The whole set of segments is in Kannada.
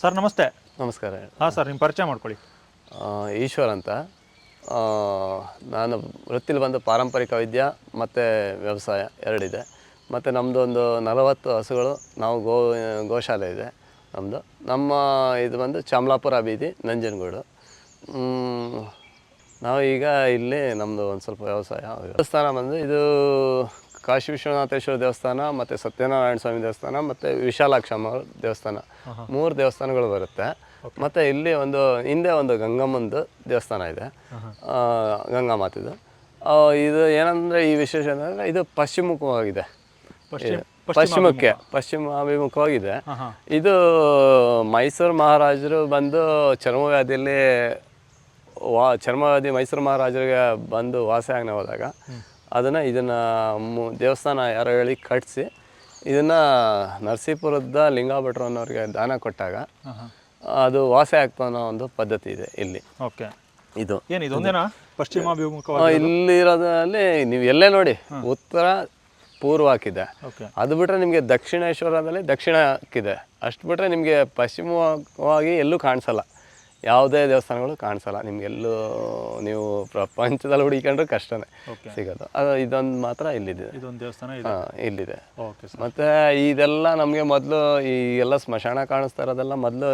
ಸರ್ ನಮಸ್ತೆ. ನಮಸ್ಕಾರ. ಹಾಂ ಸರ್ ನಿಮ್ಮ ಪರಿಚಯ ಮಾಡ್ಕೊಳ್ಳಿ. ಆ, ಈಶ್ವರ್ ಅಂತ. ಆ, ನಾನು ವೃತ್ತಿಲಿ ಬಂದು ಪಾರಂಪರಿಕ ವಿದ್ಯಾ ಮತ್ತು ವ್ಯವಸಾಯ ಎರಡಿದೆ. ಮತ್ತು ನಮ್ಮದು ಒಂದು ನಲವತ್ತು ಹಸುಗಳು ನಾವು ಗೋ ಗೋಶಾಲೆ ಇದೆ ನಮ್ಮದು ನಮ್ಮ ಇದು ಬಂದು ಚಾಮಲಾಪುರ ಬೀದಿ ನಂಜನಗೂಡು. ಮ್, ನಾವು ಈಗ ಇಲ್ಲಿ ನಮ್ಮದು ಒಂದು ಸ್ವಲ್ಪ ವ್ಯವಸಾಯ ದೇವಸ್ಥಾನ ಬಂದು ಇದು ಕಾಶಿ ವಿಶ್ವನಾಥೇಶ್ವರ ದೇವಸ್ಥಾನ ಮತ್ತು ಸತ್ಯನಾರಾಯಣ ಸ್ವಾಮಿ ದೇವಸ್ಥಾನ ಮತ್ತು ವಿಶಾಲಾಕ್ಷಮ್ಮ ದೇವಸ್ಥಾನ. ಮೂರು ದೇವಸ್ಥಾನಗಳು ಬರುತ್ತೆ. ಮತ್ತು ಇಲ್ಲಿ ಒಂದು ಹಿಂದೆ ಒಂದು ಗಂಗಮ್ಮಂದು ದೇವಸ್ಥಾನ ಇದೆ. ಗಂಗಾ ಮಾತಿದು. ಇದು ಏನಂದರೆ ಈ ವಿಶೇಷ ಅಂದರೆ ಇದು ಪಶ್ಚಿಮುಖವಾಗಿದೆ. ಪಶ್ಚಿಮ ಪಶ್ಚಿಮಕ್ಕೆ ಪಶ್ಚಿಮ ಅಭಿಮುಖವಾಗಿದೆ. ಇದು ಮೈಸೂರು ಮಹಾರಾಜರು ಬಂದು ಚರ್ಮವ್ಯಾಧಿಯಲ್ಲಿ ವಾ ಚರ್ಮವ್ಯಾಧಿ ಮೈಸೂರು ಮಹಾರಾಜರಿಗೆ ಬಂದು ವಾಸಿಯಾಗ್ನೆ ಆಗನೆ ಹೋದಾಗ ಅದನ್ನು ಇದನ್ನು ಮು ದೇವಸ್ಥಾನ ಯಾರೋ ಹೇಳಿ ಕಟ್ಟಿಸಿ ಇದನ್ನು ನರಸೀಪುರದ ಲಿಂಗಾಭಟ್ರು ಅನ್ನೋರಿಗೆ ದಾನ ಕೊಟ್ಟಾಗ ಅದು ವಾಸಿ ಆಗ್ತಾ ಅನ್ನೋ ಒಂದು ಪದ್ಧತಿ ಇದೆ ಇಲ್ಲಿ. ಓಕೆ. ಇದು. ಏನು ಇದೊಂದೇನಾ ಇಲ್ಲಿರೋದ್ರಲ್ಲಿ ನೀವು ಎಲ್ಲೇ ನೋಡಿ ಉತ್ತರ ಪೂರ್ವ ಹಾಕಿದೆ ಓಕೆ. ಅದು ಬಿಟ್ಟರೆ ನಿಮಗೆ ದಕ್ಷಿಣೇಶ್ವರದಲ್ಲಿ ದಕ್ಷಿಣಕ್ಕಿದೆ. ಅಷ್ಟು ಬಿಟ್ಟರೆ ನಿಮಗೆ ಪಶ್ಚಿಮವಾಗಿ ಎಲ್ಲೂ ಕಾಣಿಸಲ್ಲ. ಯಾವುದೇ ದೇವಸ್ಥಾನಗಳು ಕಾಣಿಸಲ್ಲ. ನಿಮಗೆಲ್ಲೂ ನೀವು ಪ್ರಪಂಚದಲ್ಲಿ ಹುಡುಕೊಂಡ್ರೆ ಕಷ್ಟನೇ. ಸಿಗೋದು. ಅದು ಇದೊಂದು ಮಾತ್ರ ಇಲ್ಲಿದೆ. ಇದೊಂದು ದೇವಸ್ಥಾನ ಹಾಂ ಇಲ್ಲಿದೆ. ಮತ್ತು ಇದೆಲ್ಲ ನಮಗೆ ಮೊದಲು ಈ ಎಲ್ಲ ಸ್ಮಶಾನ ಕಾಣಿಸ್ತಾ ಇರೋದೆಲ್ಲ ಮೊದಲು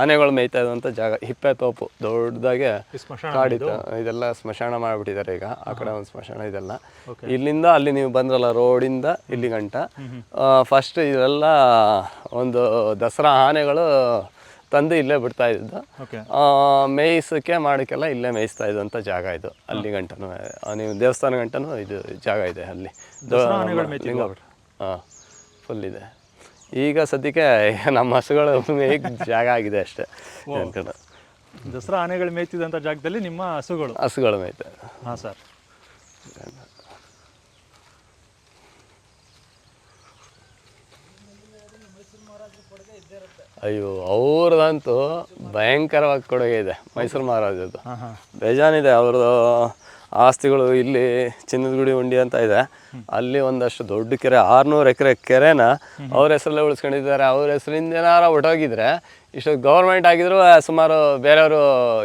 ಆನೆಗಳು ಮೇಯ್ತಾ ಇದ್ದಂಥ ಜಾಗ ಹಿಪ್ಪೆ ತೋಪು ದೊಡ್ಡದಾಗೆ ಕಾಡಿತ್ತು. ಇದೆಲ್ಲ ಸ್ಮಶಾನ ಮಾಡಿಬಿಟ್ಟಿದ್ದಾರೆ ಈಗ ಆ ಕಡೆ ಒಂದು ಸ್ಮಶಾನ ಇದೆಲ್ಲ. ಇಲ್ಲಿಂದ ಅಲ್ಲಿ ನೀವು ಬಂದ್ರಲ್ಲ ರೋಡಿಂದ ಇಲ್ಲಿ ಗಂಟ ಫಸ್ಟ್ ಇದೆಲ್ಲ ಒಂದು ದಸರಾ ಆನೆಗಳು ತಂದು ಇಲ್ಲೇ ಬಿಡ್ತಾ ಇದ್ದು ಓಕೆ ಆ, ಮೇಯ್ಸಕ್ಕೆ ಮಾಡೋಕ್ಕೆಲ್ಲ ಇಲ್ಲೇ ಮೇಯಿಸ್ತಾ ಇದ್ದಂಥ ಜಾಗ ಇದು. ಅಲ್ಲಿ ಗಂಟನು ನೀವು ದೇವಸ್ಥಾನ ಗಂಟನು ಇದು ಜಾಗ ಇದೆ ಅಲ್ಲಿ. ದಸರಾ ಆನೆಗಳು ಮೇಯ್ತಿದ್ವಾ? ಹಾಂ ಫುಲ್ ಇದೆ. ಈಗ ಸದ್ಯಕ್ಕೆ ನಮ್ಮ ಹಸುಗಳು ಮೇಯ್ಕ್ ಜಾಗ ಆಗಿದೆ ಅಷ್ಟೇ. ದಸರಾ ಆನೆಗಳು ಮೇಯ್ತಿದ್ದಂಥ ಜಾಗದಲ್ಲಿ ನಿಮ್ಮ ಹಸುಗಳು? ಹಸುಗಳು ಮೇಯ್ತಾರೆ. ಹಾಂ ಸರ್ ಅಯ್ಯೋ ಅವ್ರದಂತೂ ಭಯಂಕರವಾಗಿ ಕೊಡುಗೆ ಇದೆ ಮೈಸೂರು ಮಹಾರಾಜದ್ದು. ಬೇಜಾನಿದೆ ಅವ್ರದ್ದು ಆಸ್ತಿಗಳು ಇಲ್ಲಿ ಚಿನ್ನದ ಗುಡಿ ಉಂಡಿ ಅಂತ ಇದೆ. ಅಲ್ಲಿ ಒಂದಷ್ಟು ದೊಡ್ಡ ಕೆರೆ ಆರ್ನೂರು ಎಕರೆ ಕೆರೆನ ಅವ್ರ ಹೆಸರಲ್ಲೇ ಉಳಿಸ್ಕೊಂಡಿದ್ದಾರೆ. ಅವ್ರ ಹೆಸರಿಂದ ಏನಾರ ಹೊಟ್ಟೋಗಿದ್ರೆ ಇಷ್ಟು ಗೌರ್ಮೆಂಟ್ ಆಗಿದ್ರು ಸುಮಾರು ಬೇರೆಯವರು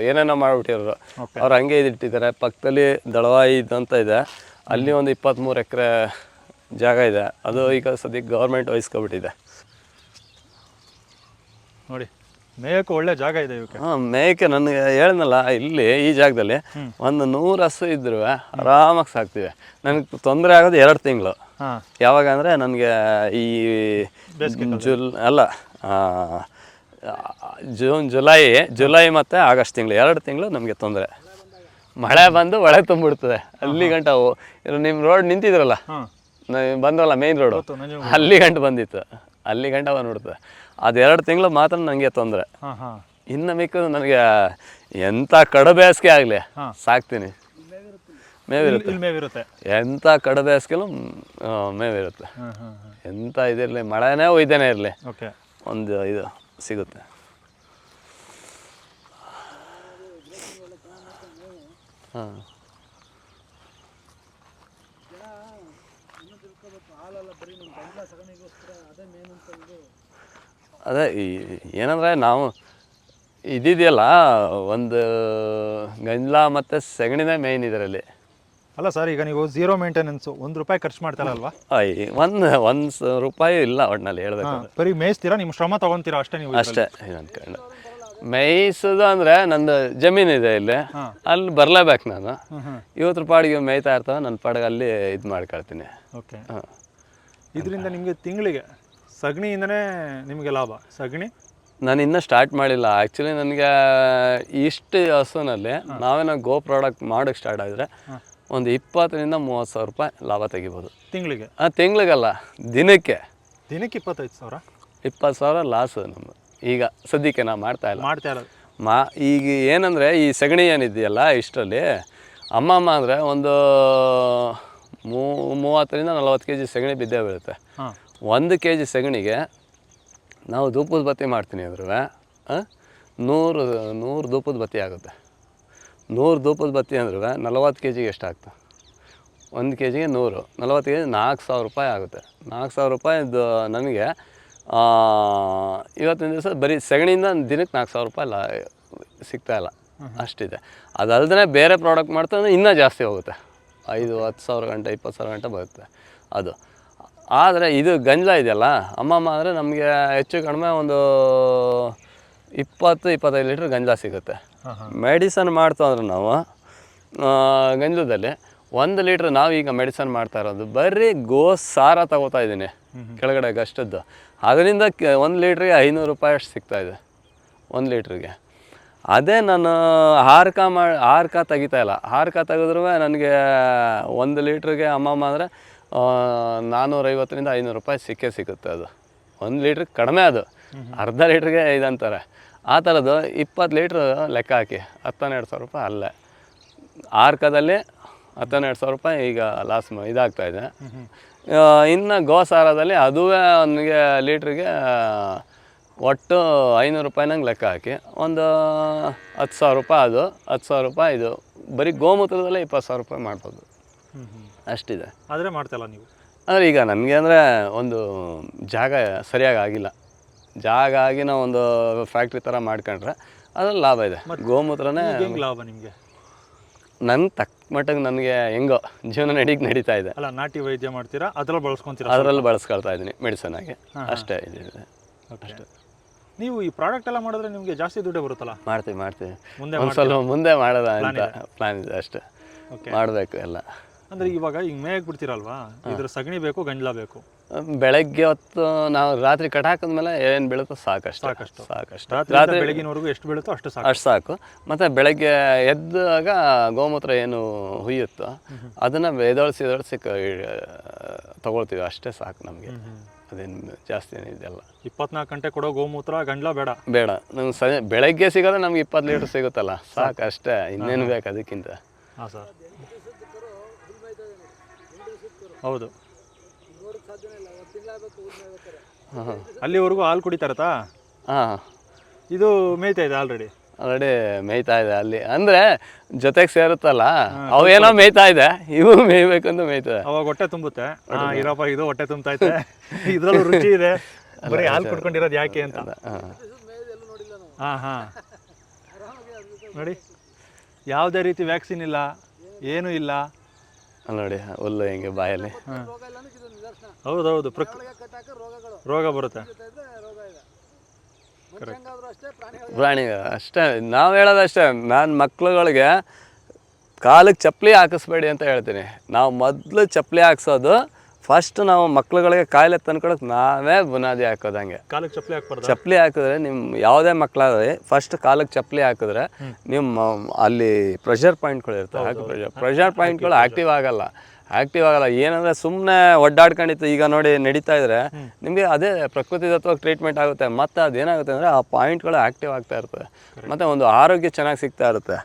ಏನೇನೋ ಮಾಡಿಬಿಟ್ಟಿರೋರು. ಅವ್ರು ಹಂಗೆ ಇದಿಟ್ಟಿದ್ದಾರೆ. ಪಕ್ಕದಲ್ಲಿ ದಳವಾಯಿ ಅಂತ ಇದೆ. ಅಲ್ಲಿ ಒಂದು ಇಪ್ಪತ್ತ್ಮೂರು ಎಕರೆ ಜಾಗ ಇದೆ. ಅದು ಈಗ ಸದ್ಯಕ್ಕೆ ಗೌರ್ಮೆಂಟ್ ವಹಿಸ್ಕೊಬಿಟ್ಟಿದೆ. ನೋಡಿ ಮೇಯಕ್ಕೆ ಒಳ್ಳೆ ಜಾಗ ಇದೆ ಇವಕ್ಕೆ. ಹಾಂ ಮೇಕೆ ನನಗೆ ಹೇಳಿದ್ನಲ್ಲ ಇಲ್ಲಿ ಈ ಜಾಗದಲ್ಲಿ ಒಂದು ನೂರು ಹಸು ಇದ್ರು ಆರಾಮಾಗಿ ಸಾಕ್ತಿವೆ. ನನಗೆ ತೊಂದರೆ ಆಗೋದು ಎರಡು ತಿಂಗಳು. ಹಾಂ. ಯಾವಾಗ ಅಂದರೆ ನನಗೆ ಈ ಜುಲ್ ಅಲ್ಲ ಜೂನ್ ಜುಲೈ ಜುಲೈ ಮತ್ತು ಆಗಸ್ಟ್ ತಿಂಗಳು ಎರಡು ತಿಂಗಳು ನಮಗೆ ತೊಂದರೆ. ಮಳೆ ಬಂದು ಒಳೆ ತುಂಬಿಡ್ತದೆ ಅಲ್ಲಿ ಗಂಟ ನಿಮ್ಮ ರೋಡ್ ನಿಂತಿದ್ರಲ್ಲ? ಬಂದ್ರಲ್ಲ ಮೇನ್ ರೋಡು ಅಲ್ಲಿ ಗಂಟ ಬಂದಿತ್ತು. ಅಲ್ಲಿ ಗಂಟ ಬಂದ್ಬಿಡ್ತದೆ. ಅದು ಎರಡು ತಿಂಗಳು ಮಾತ್ರ ನನಗೆ ತೊಂದರೆ. ಇನ್ನು ಮಿಕ್ಕ ನನಗೆ ಎಂಥ ಕಡಬೇಸಿಗೆ ಆಗಲಿ. ಸಾಕ್ತೀನಿ. ಮೇವಿರುತ್ತೆ. ಎಂಥ ಕಡಬೇಸಿಗೆಲು ಮೇವಿರುತ್ತೆ. ಎಂಥ ಇದಿರಲಿ ಮಳೆನೇ ಒಯ್ದೇನೆ ಇರಲಿ. ಓಕೆ. ಒಂದು ಇದು ಸಿಗುತ್ತೆ. ಹಾಂ. ಅದೇ ಈ ಏನಂದರೆ ನಾವು ಇದಿದೆಯಲ್ಲ ಒಂದು ಗಂಜಲ ಮತ್ತು ಸಗಣಿನೇ ಮೇಯ್ನ್ ಇದರಲ್ಲಿ. ಅಲ್ಲ ಸರ್ ಈಗ ನೀವು ಝೀರೋ ಮೇಂಟೆನೆನ್ಸು ಒಂದು ರೂಪಾಯಿ ಖರ್ಚು ಮಾಡ್ತಾರಲ್ವಾ? ಅಯ್ಯ ಒಂದು ಒಂದು ರೂಪಾಯಿ ಇಲ್ಲ ಒಟ್ಟಿನಲ್ಲಿ ಹೇಳ್ಬೇಕು ಬರೀ ಮೇಯಿಸ್ತೀರಾ? ನಿಮ್ಮ ಶ್ರಮ ತಗೊಂತೀರಾ ಅಷ್ಟೇ ನೀವು ಅಷ್ಟೇ ಅಂದ್ಕೊಂಡು ಮೇಯಿಸೋದು ಅಂದರೆ ನಂದು ಜಮೀನು ಇದೆ ಇಲ್ಲಿ. ಅಲ್ಲಿ ಬರಲೇಬೇಕು ನಾನು. ಇವತ್ತು ಪಾಡಿಗೆ ಮೇಯ್ತಾ ಇರ್ತಾವೆ ನನ್ನ ಪಾಡಿಗೆ ಅಲ್ಲಿ ಇದು ಮಾಡ್ಕೊಳ್ತೀನಿ. ಓಕೆ. ಹಾಂ. ಇದರಿಂದ ನಿಮಗೆ ತಿಂಗಳಿಗೆ ಸಗಣಿಯಿಂದನೇ ನಿಮಗೆ ಲಾಭ ಸಗಣಿ? ನಾನು ಇನ್ನೂ ಸ್ಟಾರ್ಟ್ ಮಾಡಿಲ್ಲ. ಆ್ಯಕ್ಚುಲಿ ನನಗೆ ಇಷ್ಟು ಹಸುನಲ್ಲಿ ನಾವೇನೋ ಗೋ ಪ್ರಾಡಕ್ಟ್ ಮಾಡೋಕ್ಕೆ ಸ್ಟಾರ್ಟ್ ಆದರೆ ಒಂದು ಇಪ್ಪತ್ತರಿಂದ ಮೂವತ್ತು ಸಾವಿರ ರೂಪಾಯಿ ಲಾಭ ತೆಗಿಬೋದು. ತಿಂಗಳಿಗೆ? ಹಾಂ ತಿಂಗಳಿಗಲ್ಲ ದಿನಕ್ಕೆ. ದಿನಕ್ಕೆ ಇಪ್ಪತ್ತೈದು ಸಾವಿರ? ಇಪ್ಪತ್ತು ಸಾವಿರ ಲಾಸ್ ನಮ್ಮದು ಈಗ ಸದ್ಯಕ್ಕೆ ನಾವು ಮಾಡ್ತಾ ಇಲ್ಲ. ಮಾಡ್ತಾ ಇರೋದು. ಮಾ ಈಗ ಏನಂದರೆ ಈ ಸಗಣಿ ಏನಿದೆಯಲ್ಲ ಇಷ್ಟರಲ್ಲಿ ಅಮ್ಮಮ್ಮ ಅಂದರೆ ಒಂದು ಮೂ ಮೂವತ್ತರಿಂದ ನಲವತ್ತು ಕೆ ಜಿ ಸಗಣಿ ಬಿದ್ದೇ ಬೀಳುತ್ತೆ. ಒಂದು ಕೆ ಜಿ ಸಗಣಿಗೆ ನಾವು ಧೂಪದ ಬತ್ತಿ ಮಾಡ್ತೀನಿ ಅಂದ್ರೆ ನೂರು ನೂರು ಧೂಪದ ಬತ್ತಿ ಆಗುತ್ತೆ. ನೂರು ಧೂಪದ ಬತ್ತಿ ಅಂದ್ರೆ ನಲವತ್ತು ಕೆ ಜಿಗೆ ಎಷ್ಟಾಗ್ತದೆ? ಒಂದು ಕೆ ಜಿಗೆ ನೂರು ನಲವತ್ತು ಕೆ ಜಿ ನಾಲ್ಕು ಸಾವಿರ ರೂಪಾಯಿ ಆಗುತ್ತೆ. ನಾಲ್ಕು ಸಾವಿರ ರೂಪಾಯಿದು ನನಗೆ ಇವತ್ತಿನ ದಿವಸ ಬರೀ ಸಗಣಿಯಿಂದ ದಿನಕ್ಕೆ ನಾಲ್ಕು ಸಾವಿರ ರೂಪಾಯಿ ಲಾ ಸಿಗ್ತಾಯಿಲ್ಲ ಅಷ್ಟಿದೆ. ಅದಲ್ಲದೆ ಬೇರೆ ಪ್ರಾಡಕ್ಟ್ ಮಾಡ್ತಾ ಇನ್ನೂ ಜಾಸ್ತಿ ಹೋಗುತ್ತೆ. ಐದು ಹತ್ತು ಸಾವಿರ ಗಂಟೆ ಇಪ್ಪತ್ತು ಸಾವಿರ ಗಂಟೆ ಬರುತ್ತೆ. ಅದು. ಆದರೆ ಇದು ಗಂಜಲ ಇದೆಯಲ್ಲ? ಅಮ್ಮಮ್ಮ ಅಂದರೆ ನಮಗೆ ಹೆಚ್ಚು ಕಡಿಮೆ ಒಂದು ಇಪ್ಪತ್ತು ಇಪ್ಪತ್ತೈದು ಲೀಟ್ರ್ ಗಂಜಲ ಸಿಗುತ್ತೆ. ಮೆಡಿಸನ್ ಮಾಡ್ತು ಅಂದ್ರೆ ನಾವು ಗಂಜಲದಲ್ಲಿ ಒಂದು ಲೀಟ್ರ್ ನಾವೀಗ ಮೆಡಿಸನ್ ಮಾಡ್ತಾ ಇರೋದು. ಬರೀ ಗೋ ಸಾರ ತಗೋತಾ ಇದ್ದೀನಿ ಕೆಳಗಡೆ ಗಷ್ಟದ್ದು. ಅದರಿಂದ ಒಂದು ಲೀಟ್ರಿಗೆ ಐನೂರು ರೂಪಾಯಿ ಅಷ್ಟು ಸಿಗ್ತಾಯಿದೆ ಒಂದು ಲೀಟ್ರಿಗೆ ಅದೇ ನಾನು ಹಾರ್ಕ ಮಾಡಿ ಹಾರ್ಕ ತೆಗಿತಾ ಇಲ್ಲ. ಹಾರ್ಕ ತೆಗೆದ್ರೂ ನನಗೆ ಒಂದು ಲೀಟ್ರಿಗೆ ಅಮ್ಮಮ್ಮ ಅಂದರೆ ನಾನ್ನೂರೈವತ್ತರಿಂದ ಐನೂರು ರೂಪಾಯಿ ಸಿಕ್ಕೇ ಸಿಗುತ್ತೆ ಅದು. ಒಂದು ಲೀಟ್ರ್ ಕಡಿಮೆ ಅದು. ಅರ್ಧ ಲೀಟ್ರಿಗೆ ಇದಂತಾರೆ ಆ ಥರದ್ದು ಇಪ್ಪತ್ತು ಲೀಟ್ರ್ ಲೆಕ್ಕ ಹಾಕಿ ಹತ್ತನ್ನೆರಡು ಸಾವಿರ ರೂಪಾಯಿ ಅಲ್ಲೇ. ಆರ್ಕದಲ್ಲಿ ಹತ್ತನ್ನೆರಡು ಸಾವಿರ ರೂಪಾಯಿ ಈಗ ಲಾಸ್ ಇದಾಗ್ತಾ ಇದೆ. ಇನ್ನು ಗೋಸಾರದಲ್ಲಿ ಅದುವೇ ಅವನಿಗೆ ಲೀಟ್ರಿಗೆ ಒಟ್ಟು ಐನೂರು ರೂಪಾಯಿನಂಗೆ ಲೆಕ್ಕ ಹಾಕಿ, ಒಂದು ಹತ್ತು ಸಾವಿರ ರೂಪಾಯಿ ಅದು. ಹತ್ತು ಸಾವಿರ ರೂಪಾಯಿ ಇದು. ಬರೀ ಗೋಮೂತ್ರದಲ್ಲೇ ಇಪ್ಪತ್ತು ಸಾವಿರ ರೂಪಾಯಿ ಮಾಡ್ಬೋದು. ಅಷ್ಟಿದೆ. ಆದರೆ ಮಾಡ್ತಾಯಿಲ್ಲ ನೀವು? ಅಂದರೆ ಈಗ ನಮಗೆ ಅಂದರೆ ಒಂದು ಜಾಗ ಸರಿಯಾಗಿ ಆಗಿಲ್ಲ. ಜಾಗ ಆಗಿ ನಾವು ಒಂದು ಫ್ಯಾಕ್ಟ್ರಿ ಥರ ಮಾಡ್ಕೊಂಡ್ರೆ ಅದ್ರಲ್ಲಿ ಲಾಭ ಇದೆ. ಗೋಮೂತ್ರನೇ ಲಾಭ ನಿಮಗೆ? ನನ್ನ ತಕ್ಕ ಮಟ್ಟಿಗೆ ನನಗೆ ಹೆಂಗೋ ಜೀವನ ನಡೀಗೆ ನಡೀತಾ ಇದೆ. ಅಲ್ಲ ನಾಟಿ ವೈದ್ಯ ಮಾಡ್ತೀರಾ? ಅದ್ರಲ್ಲಿ ಬಳಸ್ಕೊತೀರಾ ಅದರಲ್ಲಿ ಬಳಸ್ಕೊಳ್ತಾ ಇದ್ದೀನಿ ಮೆಡಿಸನ್ ಆಗಿ. ಅಷ್ಟೇ ಇದೆ. ಅಷ್ಟೇ. ನೀವು ಈ ಪ್ರಾಡಕ್ಟ್ ಎಲ್ಲ ಮಾಡಿದ್ರೆ ನಿಮಗೆ ಜಾಸ್ತಿ ದುಡ್ಡು ಬರುತ್ತಲ್ಲ? ಮಾಡ್ತೀವಿ ಮಾಡ್ತೀವಿ. ಮುಂದೆ ಸ್ವಲ್ಪ ಮುಂದೆ ಮಾಡೋದ ಅಂತ ಪ್ಲಾನ್ ಇದೆ. ಅಷ್ಟೇ. ಮಾಡಬೇಕು ಎಲ್ಲ. ಅಂದ್ರೆ ಇವಾಗ ಈಗ ಮೇಯಕ್ ಬಿಡ್ತೀರಲ್ವಾ ಇದ್ರ ಸಗಣಿ ಬೇಕು ಗಂಡ್ಲ ಬೇಕು. ಬೆಳಗ್ಗೆ ಹೊತ್ತು ನಾವು ರಾತ್ರಿ ಕಟ್ ಹಾಕಿದ್ಮೇಲೆ ಏನು ಬೀಳುತ್ತೋ ಸಾಕಷ್ಟು. ಸಾಕಷ್ಟು. ಸಾಕಷ್ಟು. ರಾತ್ರಿ ಬೆಳಗಿನವರೆಗೂ ಎಷ್ಟು ಬೀಳುತ್ತೋ ಅಷ್ಟು ಸಾಕು. ಅಷ್ಟು ಸಾಕು. ಮತ್ತು ಬೆಳಗ್ಗೆ ಎದ್ದಾಗ ಗೋಮೂತ್ರ ಏನು ಹುಯ್ಯುತ್ತೋ ಅದನ್ನು ಎದೊಳಿಸಿ ಎದೊಳಿಸಿ ತಗೊಳ್ತೀವಿ. ಅಷ್ಟೇ ಸಾಕು ನಮಗೆ. ಅದೇನು ಜಾಸ್ತಿ ಏನಿದೆಯಲ್ಲ ಇಪ್ಪತ್ನಾಲ್ಕು ಗಂಟೆ ಕೊಡೋ ಗೋಮೂತ್ರ ಗಂಡ್ಲ ಬೇಡ. ಬೇಡ. ನಮ್ಗೆ ಸ ಬೆಳಗ್ಗೆ ಸಿಗೋದ್ರೆ ನಮ್ಗೆ ಇಪ್ಪತ್ತು ಲೀಟ್ರ್ ಸಿಗುತ್ತಲ್ಲ. ಸಾಕು ಅಷ್ಟೇ ಇನ್ನೇನು ಬೇಕು ಅದಕ್ಕಿಂತ. ಹಾಂ ಸರ್. ಹೌದು. ಹಾಂ ಅಲ್ಲಿವರೆಗೂ ಹಾಲು ಕುಡಿತಾರತ್ತಾ ಹಾಂ ಇದು ಮೇಯ್ತಾ ಇದೆ ಆಲ್ರೆಡಿ ಆಲ್ರೆಡಿ ಮೇಯ್ತಾ ಇದೆ ಅಲ್ಲಿ. ಅಂದರೆ ಜೊತೆಗೆ ಸೇರುತ್ತಲ್ಲ ಅವೇನೋ ಮೇಯ್ತಾ ಇದೆ. ಇವು ಮೇಯ್ಬೇಕಂತ ಮೇಯ್ತದೆ ಅವಾಗ ಹೊಟ್ಟೆ ತುಂಬುತ್ತೆ. ಹಾ ಇರಪ್ಪ ಇದು ಹೊಟ್ಟೆ ತುಂಬತೈತೆ ಇದ್ರಲ್ಲೂ ರುಚಿ ಇದೆ. ಬರೀ ಹಾಲು ಕುಡ್ಕೊಂಡಿರೋದು ಯಾಕೆ ಅಂತ. ಹಾಂ. ಹಾ ಹಾ. ನೋಡಿ. ಯಾವುದೇ ರೀತಿ ವ್ಯಾಕ್ಸಿನ್ ಇಲ್ಲ ಏನೂ ಇಲ್ಲ. ನೋಡಿ ಹುಲ್ಲು ಹಿಂಗೆ ಬಾಯಲ್ಲಿ. ಹಾ. ಹೌದೌದು ಪ್ರಕ್ ರೋಗ ಬರುತ್ತೆ. ಪ್ರಾಣಿ ಅಷ್ಟೇ ನಾವು ಹೇಳೋದಷ್ಟೇ ನಾನು ಮಕ್ಳುಗಳಿಗೆ ಕಾಲಿಗೆ ಚಪ್ಪಲಿ ಹಾಕಿಸ್ಬೇಡಿ ಅಂತ ಹೇಳ್ತೀನಿ. ನಾವು ಮೊದಲು ಚಪ್ಪಲಿ ಹಾಕ್ಸೋದು ಫಸ್ಟ್ ನಾವು ಮಕ್ಳುಗಳಿಗೆ ಕಾಯಿಲೆ ತಂದ್ಕೊಳಕ್ಕೆ ನಾವೇ ಬುನಾದಿ ಹಾಕೋದಂಗೆ. ಕಾಲಕ್ಕೆ ಚಪ್ಪಲಿ ಹಾಕ್ಬಾರ್ದು? ಚಪ್ಪಲಿ ಹಾಕಿದ್ರೆ ನಿಮ್ಮ ಯಾವುದೇ ಮಕ್ಕಳಾದ್ರೆ ಫಸ್ಟ್ ಕಾಲಕ್ಕೆ ಚಪ್ಪಲಿ ಹಾಕಿದ್ರೆ ನಿಮ್ಮ ಅಲ್ಲಿ ಪ್ರೆಷರ್ ಪಾಯಿಂಟ್ಗಳು ಇರ್ತವೆ. ಪ್ರೆಷರ್ ಪಾಯಿಂಟ್ಗಳು ಆಕ್ಟಿವ್ ಆಗಲ್ಲ. ಆಕ್ಟಿವ್ ಆಗಲ್ಲ. ಏನಂದ್ರೆ ಸುಮ್ಮನೆ ಒಡ್ಡಾಡ್ಕೊಂಡಿತ್ತು ಈಗ ನೋಡಿ ನಡೀತಾ ಇದ್ರೆ ನಿಮಗೆ ಅದೇ ಪ್ರಕೃತಿ ದತ್ತವಾಗಿ ಟ್ರೀಟ್ಮೆಂಟ್ ಆಗುತ್ತೆ. ಮತ್ತೆ ಅದೇನಾಗುತ್ತೆ ಅಂದರೆ ಆ ಪಾಯಿಂಟ್ಗಳು ಆಕ್ಟಿವ್ ಆಗ್ತಾ ಇರ್ತವೆ ಮತ್ತು ಒಂದು ಆರೋಗ್ಯ ಚೆನ್ನಾಗಿ ಸಿಗ್ತಾ ಇರುತ್ತೆ.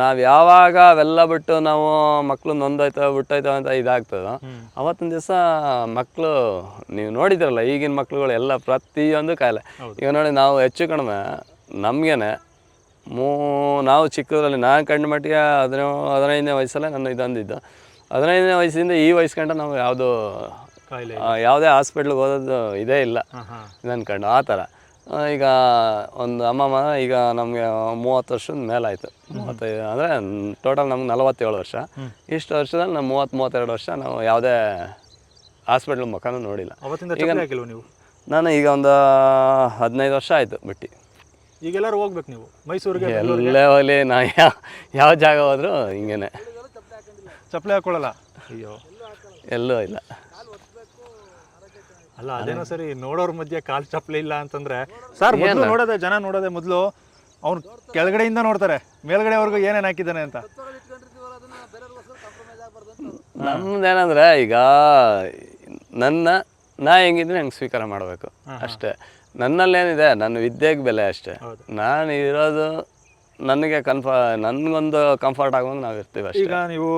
ನಾವು ಯಾವಾಗ ಅವೆಲ್ಲ ಬಿಟ್ಟು ನಾವು ಮಕ್ಕಳು ನೊಂದೋಯ್ತವೆ ಬಿಟ್ಟೋಯ್ತವೆ ಅಂತ ಇದಾಗ್ತದೋ ಅವತ್ತಿನ ದಿವಸ ಮಕ್ಕಳು ನೀವು ನೋಡಿದ್ರಲ್ಲ ಈಗಿನ ಮಕ್ಳುಗಳು ಎಲ್ಲ ಪ್ರತಿಯೊಂದು ಕಾಯಿಲೆ. ಈಗ ನೋಡಿ ನಾವು ಹೆಚ್ಚು ಕಡಿಮೆ ನಮಗೇನೆ ಮೂ ನಾವು ಚಿಕ್ಕದ್ರಲ್ಲಿ ನಾನು ಕಂಡು ಮಟ್ಟಿಗೆ ಹದಿನೈದು ಹದಿನೈದನೇ ವಯಸ್ಸಲ್ಲೇ ನನ್ನ ಇದೊಂದಿದ್ದು. ಹದಿನೈದನೇ ವಯಸ್ಸಿಂದ ಈ ವಯಸ್ಕಂಡ ನಾವು ಯಾವುದು ಕಾಯಿಲೆ ಯಾವುದೇ ಹಾಸ್ಪಿಟ್ಲಿಗೆ ಹೋದದ್ದು ಇದೇ ಇಲ್ಲ. ಹಾಂ ಆ ಥರ. ಈಗ ಒಂದು ಅಮ್ಮಮ್ಮ ಈಗ ನಮಗೆ ಮೂವತ್ತು ವರ್ಷದ ಮೇಲಾಯಿತು. ಮೂವತ್ತೈದು ಅಂದರೆ ಟೋಟಲ್ ನಮ್ಗೆ ನಲವತ್ತೇಳು ವರ್ಷ. ಇಷ್ಟು ವರ್ಷದಲ್ಲಿ ನಾವು ಮೂವತ್ತು ಮೂವತ್ತೆರಡು ವರ್ಷ ನಾವು ಯಾವುದೇ ಹಾಸ್ಪಿಟ್ಲ್ ಮುಖಾನೂ ನೋಡಿಲ್ಲ. ಈಗ ನೀವು? ನಾನು ಈಗ ಒಂದು ಹದಿನೈದು ವರ್ಷ ಆಯಿತು ಬಿಟ್ಟು. ಈಗೆಲ್ಲರೂ ಹೋಗ್ಬೇಕು ನೀವು? ಮೈಸೂರಿಗೆ ಎಲ್ಲೇ ಹೋಗಲಿ ನಾ ಯಾವ ಯಾವ ಜಾಗ ಹೋದರೂ ಹಿಂಗೇನೆ. ಚಪ್ಪಲಿ ಹಾಕೊಳ್ಳಲ್ಲ? ಅಯ್ಯೋ. ಎಲ್ಲೂ ಇಲ್ಲ. ಅಲ್ಲ ಅದೇನೋ ಸರಿ ನೋಡೋರ್ ಮಧ್ಯೆ ಕಾಲ್ ಚಪ್ಪಲಿ ಇಲ್ಲ ಅಂತಂದ್ರೆ ಸರ್ ಮೊದಲು ನೋಡೋದೆ ಜನ ನೋಡೋದೆ ಮೊದಲು ಅವ್ನು ಕೆಳಗಡೆಯಿಂದ ನೋಡ್ತಾರೆ ಮೇಲ್ಗಡೆವರೆಗೂ ಏನೇನು ಹಾಕಿದ್ದಾನೆ ಅಂತ. ನಮ್ದೇನಂದ್ರೆ ಈಗ ನನ್ನ ನಾ ಹೆಂಗಿದ್ರೆ ಹಂಗೆ ಸ್ವೀಕಾರ ಮಾಡಬೇಕು ಅಷ್ಟೇ. ನನ್ನಲ್ಲೇನಿದೆ ನನ್ನ ವಿದ್ಯೆಗೆ ಬೆಲೆ ಅಷ್ಟೇ. ನಾನು ಇರೋದು ನನಗೆ ಕನ್ಫ ನನಗೊಂದು ಕಂಫರ್ಟ್ ಆಗುವಂಗೆ ನಾವು ಇರ್ತೀವಿ ಅಷ್ಟೇ. ಈಗ ನೀವು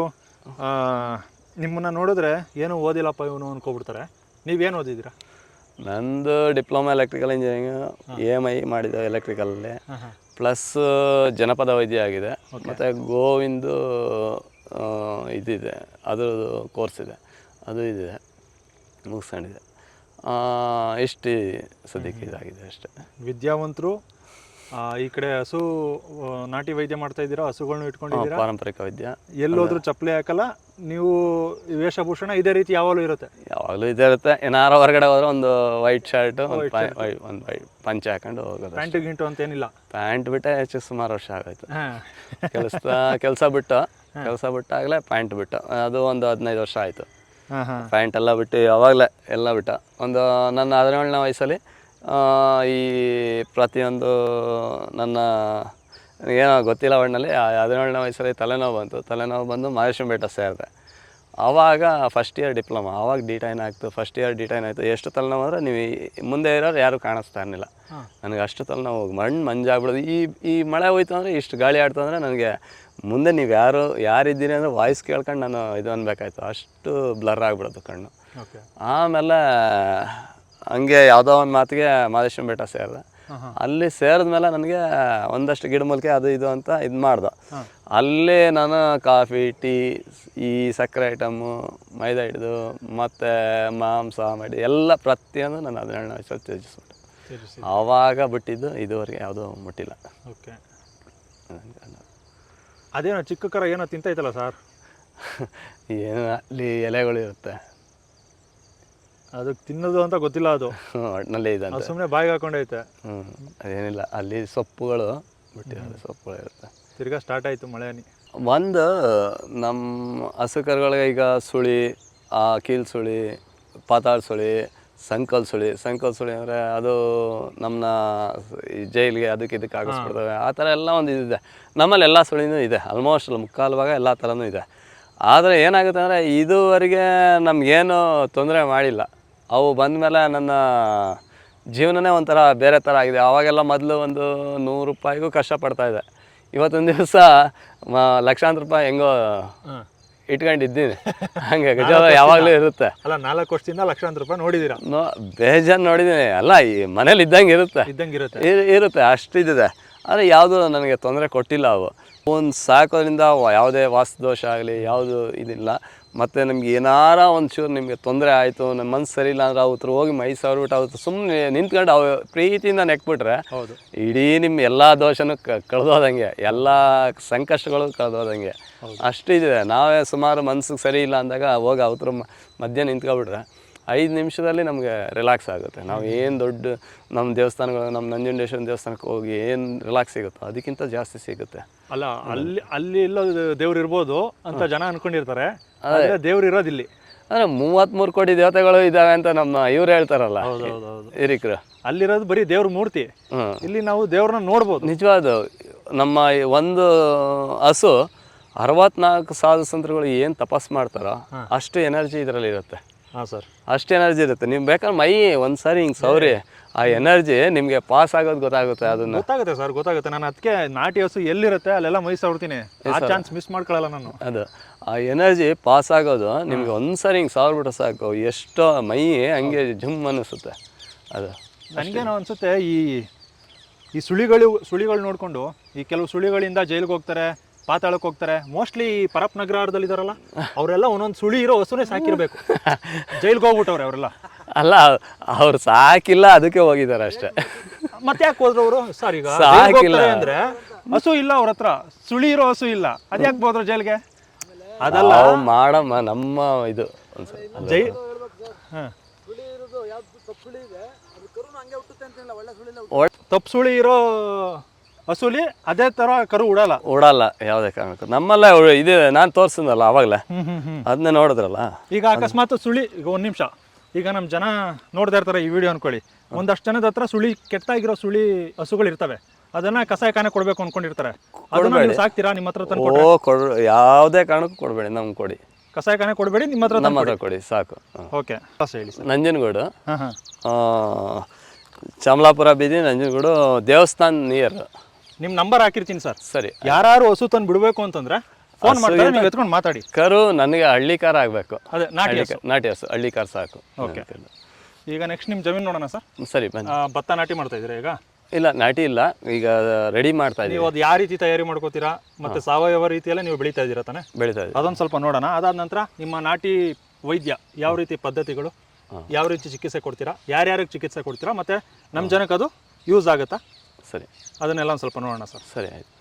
ನಿಮ್ಮನ್ನ ನೋಡಿದ್ರೆ ಏನು ಓದಿಲ್ಲಪ್ಪ ಇವನು ಅನ್ಕೋಬಿಡ್ತಾರೆ. ನೀವೇನು ಓದಿದ್ದೀರಾ? ನಂದು diploma electrical engineering A M I ಮಾಡಿದೆ ಎಲೆಕ್ಟ್ರಿಕಲ್ಲಿ ಹಾಂ ಹಾಂ. ಪ್ಲಸ್ ಜನಪದ ವೈದ್ಯ ಆಗಿದೆ ಮತ್ತು ಗೋವಿಂದು ಇದಿದೆ. ಅದರದು ಕೋರ್ಸ್ ಇದೆ. ಅದು ಇದೆ. ಮುಗಿಸ್ಕೊಂಡಿದೆ. ಇಷ್ಟು ಸದ್ಯಕ್ಕೆ ಇದಾಗಿದೆ ಅಷ್ಟೇ. ವಿದ್ಯಾವಂತರು ಈ ಕಡೆ ಹಸು ನಾಟಿ ವೈದ್ಯ ಮಾಡ್ತಾ ಇದ್ದೀರಾ? ಹಸುಗಳನ್ನ ಇಟ್ಕೊಂಡಿದ್ದೀರಾ? ಪಾರಂಪರಿಕ ವೈದ್ಯ. ಎಲ್ಲೋದ್ರು ಚಪ್ಪಲಿ ಹಾಕಲ್ಲ? ನೀವು ವೇಷಭೂಷಣ ಇದೇ ರೀತಿ ಯಾವಾಗಲೂ ಇರುತ್ತೆ? ಯಾವಾಗಲೂ ಇದೇ ಇರುತ್ತೆ. ಏನಾರು ಹೊರಗಡೆ ಹೋದ್ರೆ ಒಂದು ವೈಟ್ ಶರ್ಟ್ ಒಂದು ಪಂಚೆ ಹಾಕೊಂಡು ಹೋಗೋದು ಪ್ಯಾಂಟ್ ಗಿಂಟು ಅಂತ ಏನಿಲ್ಲ ಪ್ಯಾಂಟ್ ಬಿಟ್ಟೆ ಹೆಚ್ಚು ಸುಮಾರು ವರ್ಷ ಆಗೋಯ್ತು. ಕೆಲಸ ಕೆಲಸ ಬಿಟ್ಟು ಕೆಲಸ ಬಿಟ್ಟಾಗಲೇ ಪ್ಯಾಂಟ್ ಬಿಟ್ಟು. ಅದು ಒಂದು ಹದಿನೈದು ವರ್ಷ ಆಯಿತು. ಪ್ಯಾಂಟ್ ಎಲ್ಲ ಬಿಟ್ಟು ಯಾವಾಗಲೇ ಎಲ್ಲ ಬಿಟ್ಟ. ಒಂದು ನನ್ನ ಹದಿನೇಳನೇ ವಯಸ್ಸಲ್ಲಿ ಈ ಪ್ರತಿಯೊಂದು ನನ್ನ ಏನೋ ಗೊತ್ತಿಲ್ಲ ಒಟ್ಟಿನಲ್ಲಿ ಹದಿನೇಳನೇ ವಯಸ್ಸಲ್ಲಿ ತಲೆನೋವು ಬಂತು. ತಲೆನೋವು ಬಂದು ಮಹೇಶ್ವರ ಬೆಟ್ಟ ಸೇರಿದೆ. ಆವಾಗ ಫಸ್ಟ್ ಇಯರ್ ಡಿಪ್ಲೊಮಾ ಆವಾಗ ಡಿಟೈನ್ ಆಯಿತು ಫಸ್ಟ್ ಇಯರ್ ಡಿಟೈನ್ ಆಯಿತು. ಎಷ್ಟು ತಲೆನೋವು ಅಂದರೆ ನೀವು ಮುಂದೆ ಇರೋರು ಯಾರೂ ಕಾಣಿಸ್ತಾ ಇರಲಿಲ್ಲ. ನನಗೆ ಅಷ್ಟು ತಲೆನೋವು ಮಣ್ಣು ಮಂಜಾಗ್ಬಿಡೋದು. ಈ ಈ ಮಳೆ ಹೋಯ್ತು ಅಂದರೆ ಇಷ್ಟು ಗಾಳಿ ಆಡ್ತು ಅಂದರೆ ನನಗೆ ಮುಂದೆ ನೀವು ಯಾರು ಯಾರಿದ್ದೀರಿ ಅಂದರೆ ವಾಯ್ಸ್ ಕೇಳ್ಕೊಂಡು ನಾನು ಇದು ಅನ್ಬೇಕಾಯ್ತು. ಅಷ್ಟು ಬ್ಲರ್ ಆಗಿಬಿಡೋದು ಕಣ್ಣು. ಆಮೇಲೆ ಹಂಗೆ ಯಾವುದೋ ಒಂದು ಮಾತಿಗೆ ಮಾದೇಶ್ವರ ಬೆಟ್ಟ ಸೇರಿದೆ. ಅಲ್ಲಿ ಸೇರಿದ್ಮೇಲೆ ನನಗೆ ಒಂದಷ್ಟು ಗಿಡಮೂಲಿಕೆ ಅದು ಇದು ಅಂತ ಇದು ಮಾಡ್ದೆ. ಅಲ್ಲಿ ನಾನು ಕಾಫಿ ಟೀ ಈ ಸಕ್ಕರೆ ಐಟಮು ಮೈದಾ ಹಿಡಿದು ಮತ್ತು ಮಾಂಸ ಮಾಡಿ ಎಲ್ಲ ಪ್ರತಿಯೊಂದು ನಾನು ಅದನ್ನ ತ್ಯಜಿಸ್ಬಿಟ್ಟೆ. ಆವಾಗ ಬಿಟ್ಟಿದ್ದು ಇದುವರೆಗೆ ಯಾವುದೂ ಮುಟ್ಟಿಲ್ಲ. ಓಕೆ. ಅದೇನೋ ಚಿಕ್ಕ ಕರ ಏನೋ ತಿಂತೈತಲ್ಲ ಸರ್? ಏನು ಅಲ್ಲಿ ಎಲೆಗಳು ಇರುತ್ತೆ. ಅದಕ್ಕೆ ತಿನ್ನೋದು ಅಂತ ಗೊತ್ತಿಲ್ಲ ಅದು. ಹಣ್ಣಲ್ಲೇ ಇದೆ ಸುಮ್ಮನೆ ಬಾಯಿಗೆ ಹಾಕೊಂಡೈತೆ ಹ್ಞೂ ಅದೇನಿಲ್ಲ ಅಲ್ಲಿ ಸೊಪ್ಪುಗಳು ಬಿಟ್ಟು ಸೊಪ್ಪುಗಳು ಇರುತ್ತೆ. ತಿರ್ಗಾ ಸ್ಟಾರ್ಟ್ ಆಯಿತು ಮಳೆ ಹನಿ ಒಂದು ನಮ್ಮ ಹಸು ಕರುಗಳಿಗೆ ಈಗ ಸುಳಿ ಆ ಕೀಲ್ ಸುಳಿ ಪಾತಾಳ ಸುಳಿ ಸಂಕಲ್ ಸುಳಿ ಸಂಕಲ್ ಸುಳಿ ಅಂದರೆ ಅದು ನಮ್ಮನ್ನ ಈ ಜೈಲಿಗೆ ಅದಕ್ಕೆ ಇದಕ್ಕೆ ಆಗಿಸ್ಬಿಡ್ತವೆ ಆ ಥರ ಎಲ್ಲ ಒಂದು ಇದಿದೆ ನಮ್ಮಲ್ಲಿ ಎಲ್ಲ ಸುಳಿನೂ ಇದೆ. ಆಲ್ಮೋಸ್ಟ್ ಮುಕ್ಕಾಲು ಭಾಗ ಎಲ್ಲ ಥರನೂ ಇದೆ. ಆದರೆ ಏನಾಗುತ್ತೆ ಅಂದರೆ ಇದುವರೆಗೆ ನಮಗೇನು ತೊಂದರೆ ಮಾಡಿಲ್ಲ. ಅವು ಬಂದಮೇಲೆ ನನ್ನ ಜೀವನನೇ ಒಂಥರ ಬೇರೆ ಥರ ಆಗಿದೆ. ಆವಾಗೆಲ್ಲ ಮೊದಲು ಒಂದು ನೂರು ರೂಪಾಯಿಗೂ ಕಷ್ಟಪಡ್ತಾ ಇದೆ ಇವತ್ತೊಂದು ದಿವಸ ಲಕ್ಷಾಂತರ ರೂಪಾಯಿ ಹೆಂಗೋ ಇಟ್ಕೊಂಡಿದ್ದೀನಿ. ಹಂಗೆ ಗಜ ಯಾವಾಗಲೂ ಇರುತ್ತೆ. ಅಲ್ಲ ನಾಲ್ಕು ವರ್ಷದಿಂದ ಲಕ್ಷಾಂತರ ರೂಪಾಯಿ ನೋಡಿದ್ದೀರಾ ನೋ ಬೇಜಾನ್ ನೋಡಿದ್ದೀನಿ. ಅಲ್ಲ ಈ ಮನೇಲಿ ಇದ್ದಂಗೆ ಇರುತ್ತೆ. ಇದ್ದಂಗೆ ಇರುತ್ತೆ ಇರುತ್ತೆ ಇರುತ್ತೆ ಅಷ್ಟಿದೆ ಆದರೆ ಯಾವುದು ನನಗೆ ತೊಂದರೆ ಕೊಟ್ಟಿಲ್ಲ ಅವು. ಫೋನ್ ಸಾಕೋದ್ರಿಂದ ಯಾವುದೇ ವಾಸ್ತು ದೋಷ ಆಗಲಿ ಯಾವುದು ಇದಿಲ್ಲ. ಮತ್ತು ನಮ್ಗೆ ಏನಾರ ಒಂಚೂರು ನಿಮಗೆ ತೊಂದರೆ ಆಯಿತು ನಮ್ಮ ಮನ್ಸು ಸರಿ ಇಲ್ಲ ಅಂದ್ರೆ ಅವ್ರ ಹೋಗಿ ಮೈ ಸಾವಿರ್ಬಿಟ್ಟು ಅವ್ರ ಸುಮ್ಮನೆ ನಿಂತ್ಕೊಂಡು ಅವ ಪ್ರೀತಿಯಿಂದ ನೆಕ್ಬಿಟ್ರೆ ಹೌದು. ಇಡೀ ನಿಮ್ಮ ಎಲ್ಲ ದೋಷನೂ ಕ ಕಳೆದೋದಂಗೆ ಎಲ್ಲ ಸಂಕಷ್ಟಗಳು ಕಳೆದೋದಂಗೆ. ಅಷ್ಟಿದೆ ನಾವೇ ಸುಮಾರು ಮನ್ಸಿಗೆ ಸರಿ ಇಲ್ಲ ಅಂದಾಗ ಹೋಗಿ ಅವ್ರ ಮಧ್ಯೆ ನಿಂತ್ಕೊಬಿಟ್ರೆ ಐದು ನಿಮಿಷದಲ್ಲಿ ನಮಗೆ ರಿಲ್ಯಾಕ್ಸ್ ಆಗುತ್ತೆ. ನಾವು ಏನು ದೊಡ್ಡ ನಮ್ಮ ದೇವಸ್ಥಾನಗಳು ನಮ್ಮ ನಂಜುಂಡೇಶ್ವರ ದೇವಸ್ಥಾನಕ್ಕೆ ಹೋಗಿ ಏನು ರಿಲ್ಯಾಕ್ಸ್ ಸಿಗುತ್ತೋ ಅದಕ್ಕಿಂತ ಜಾಸ್ತಿ ಸಿಗುತ್ತೆ. ಅಲ್ಲ ಅಲ್ಲಿ ಅಲ್ಲಿ ಎಲ್ಲೋ ದೇವ್ರು ಇರ್ಬೋದು ಅಂತ ಜನ ಅನ್ಕೊಂಡಿರ್ತಾರೆ. ಅದೇ. ದೇವ್ರು ಇರೋದಿಲ್ಲಿ ಅಂದ್ರೆ ಮೂವತ್ತ್ಮೂರು ಕೋಟಿ ದೇವತೆಗಳು ಇದಾವೆ ಅಂತ ನಮ್ಮ ಇವ್ರು ಹೇಳ್ತಾರಲ್ಲ. ಹೌದು ಹೌದು ಹೌದು. ಹಿರಿಕರು. ಅಲ್ಲಿರೋದು ಬರೀ ದೇವ್ರ ಮೂರ್ತಿ. ಇಲ್ಲಿ ನಾವು ದೇವ್ರನ್ನ ನೋಡ್ಬೋದು. ನಿಜವಾದ ನಮ್ಮ ಒಂದು ಹಸು ಅರವತ್ನಾಲ್ಕು ಸಾಧು ಸಂತರುಗಳು ಏನು ತಪಸ್ ಮಾಡ್ತಾರೋ ಅಷ್ಟು ಎನರ್ಜಿ ಇದರಲ್ಲಿ ಇರುತ್ತೆ. ಹಾಂ ಸರ್. ಅಷ್ಟು ಎನರ್ಜಿ ಇರುತ್ತೆ. ನೀವು ಬೇಕಾದ್ರೆ ಮೈ ಒಂದು ಸಾರಿ ಹಿಂಗೆ ಸೌರಿ ಆ ಎನರ್ಜಿ ನಿಮಗೆ ಪಾಸ್ ಆಗೋದು ಗೊತ್ತಾಗುತ್ತೆ ಅದನ್ನ. ಗೊತ್ತಾಗುತ್ತೆ ಸರ್ ಗೊತ್ತಾಗುತ್ತೆ. ನಾನು ಅದಕ್ಕೆ ನಾಟಿ ಹಸು ಎಲ್ಲಿರುತ್ತೆ ಅಲ್ಲೆಲ್ಲ ಮೈ ಸೌಡ್ತೀನಿ ಆ ಚಾನ್ಸ್ ಮಿಸ್ ಮಾಡ್ಕೊಳ್ಳಲ್ಲ ನಾನು. ಅದು. ಆ ಎನರ್ಜಿ ಪಾಸ್ ಆಗೋದು ನಿಮಗೆ ಒಂದು ಸಾರಿ ಹಿಂಗೆ ಸಾವಿರ್ಬಿಟ್ರೆ ಸಾಕು. ಎಷ್ಟೋ ಮೈ ಹಂಗೆ ಜುಮ್ ಅನ್ನಿಸುತ್ತೆ ಅದು. ನನಗೇನೋ ಅನಿಸುತ್ತೆ ಈ ಈ ಸುಳಿಗಳು ಸುಳಿಗಳು ನೋಡಿಕೊಂಡು ಈ ಕೆಲವು ಸುಳಿಗಳಿಂದ ಜೈಲಿಗೆ ಹೋಗ್ತಾರೆ ಪಾತಾಳಕ್ಕೆ ಹೋಗ್ತಾರೆ. ಮೋಸ್ಟ್ಲಿ ಪರಪ್ ನಗರದಲ್ಲಿ ಇದಾರಲ್ಲ ಅವರೆಲ್ಲ ಒಂದೊಂದು ಸುಳಿ ಇರೋ ಹಸುನೇ ಸಾಕಿರ್ಬೇಕು. ಜೈಲ್ಗೆ ಹೋಗ್ಬಿಟ್ಟವ್ರೆ ಅವರೆಲ್ಲ. ಅಲ್ಲ ಅವ್ರು ಸಾಕಿಲ್ಲ ಅದಕ್ಕೆ ಹೋಗಿದ್ದಾರೆ ಅಷ್ಟೇ. ಮತ್ತೆ ಯಾಕೆ ಹೋದ್ರು ಅವರು ಸರ್ ಈಗ ಸಾಕಿಲ್ಲ. ಅಂದ್ರೆ ಹಸು ಇಲ್ಲ ಅವ್ರ ಹತ್ರ ಸುಳಿ ಇರೋ ಹಸು ಇಲ್ಲ. ಅದ್ಯಾಕೆ ಹೋದ್ರು ಜೈಲ್ಗೆ? ಅದಲ್ಲ. ಮಾಡಮ್ಮ ನಮ್ಮ ಇದು ಜೈ ಹಾ. ತಪ್ಪು ಸುಳಿ ಇರೋ ಹಸುಲಿ ಅದೇ ತರ ಕರು ಉಡಲ್ಲ. ಓಡಲ್ಲ ಯಾವುದೇ ಕಾರಣಕ್ಕೂ. ನಮ್ಮಲ್ಲ ಇದೇ ನಾನು ತೋರಿಸಿದ್ನಲ್ಲ ಅವಾಗಲೇ. ಅದನ್ನೇ ನೋಡಿದ್ರಲ್ಲ. ಈಗ ಅಕಸ್ಮಾತ್ ಸುಳಿ ಈಗ ಒಂದ್ ನಿಮಿಷ. ಈಗ ನಮ್ಮ ಜನ ನೋಡ್ತಾ ಇರ್ತಾರೆ ಈ ವಿಡಿಯೋ ಅನ್ಕೊಳ್ಳಿ. ಒಂದಷ್ಟು ಜನದ ಹತ್ರ ಸುಳಿ ಕೆಟ್ಟಾಗಿರೋ ಸುಳಿ ಹಸುಗಳು ಇರ್ತವೆ. ಅದನ್ನ ಕಸಾಯಖಾನೆ ಕೊಡ್ಬೇಕು ಅನ್ಕೊಂಡಿರ್ತಾರೆ. ಅದನ್ನ ನೀವು ಸಾಕ್ತೀರಾ? ನಿಮ್ಮ ಹತ್ರ ತಂದು ಓ ಕೊಡ್ ಯಾವುದೇ ಕಾರಣಕ್ಕೂ ಕೊಡಬೇಡಿ ನಮ್ಗೆ ಕೊಡಿ. ಕಸಾಯಖಾನೆ ಕೊಡಬೇಡಿ ನಿಮ್ಮ ಹತ್ರ ನಮ್ಮ ಹತ್ರ ಕೊಡಿ. ಸಾಕು. ಓಕೆ. ಹೇಳಿ ಸರ್. ನಂಜನಗೂಡು. ಹಾಂ ಹಾಂ. ಆ, ಚಮಲಾಪುರ ಬೀದಿ ನಂಜನಗೂಡು ದೇವಸ್ಥಾನ ನಿಯರ್ ನಿಮ್ಮ ನಂಬರ್ ಹಾಕಿರ್ತೀನಿ ಸರ್. ಸರಿ. ಯಾರು ಹಸು ತಂದು ಬಿಡಬೇಕು ಅಂತಂದ್ರೆ ಫೋನ್ ಮಾಡಿದ್ರೆ ನೀವು ಎತ್ಕೊಂಡು ಮಾತಾಡಿ. ಕರು ನನಗೆ ಹಳ್ಳಿ ಕಾರ್ ಆಗಬೇಕು. ಅದೇ ನಾಟಿ ಹಸು. ನಾಟಿ ಹಸು ಹಳ್ಳಿ ಕಾರ್ ಸಾಕು. ಓಕೆ. ಈಗ ನೆಕ್ಸ್ಟ್ ನಿಮ್ಮ ಜಮೀನು ನೋಡೋಣ ಸರ್. ಸರಿ ಭತ್ತ ನಾಟಿ ಮಾಡ್ತಾ ಇದ್ದೀರಾ ಈಗ? ಇಲ್ಲ ನಾಟಿ ಇಲ್ಲ. ಈಗ ರೆಡಿ ಮಾಡ್ತಾ ಇದ್ದೀವಿ. ಅದು ಯಾವ ರೀತಿ ತಯಾರಿ ಮಾಡ್ಕೋತೀರಾ ಮತ್ತೆ ಸಾವಯವ ರೀತಿಯಲ್ಲೇ ನೀವು ಬೆಳೀತಾ ಇದ್ದೀರಾ ತಾನೆ? ಬೆಳೀತಾ ಇದೀವಿ ಅದೊಂದು ಸ್ವಲ್ಪ ನೋಡೋಣ. ಅದಾದ ನಂತರ ನಿಮ್ಮ ನಾಟಿ ವೈದ್ಯ ಯಾವ ರೀತಿ ಪದ್ಧತಿಗಳು ಯಾವ ರೀತಿ ಚಿಕಿತ್ಸೆ ಕೊಡ್ತೀರಾ ಯಾರ್ಯಾರಿಗೆ ಚಿಕಿತ್ಸೆ ಕೊಡ್ತೀರಾ ಮತ್ತೆ ನಮ್ಮ ಜನಕ್ಕೆ ಅದು ಯೂಸ್ ಆಗುತ್ತಾ? ಸರಿ. ಅದನ್ನೆಲ್ಲ ಒಂದು ಸ್ವಲ್ಪ ನೋಡೋಣ ಸರ್. ಸರಿ ಆಯಿತು.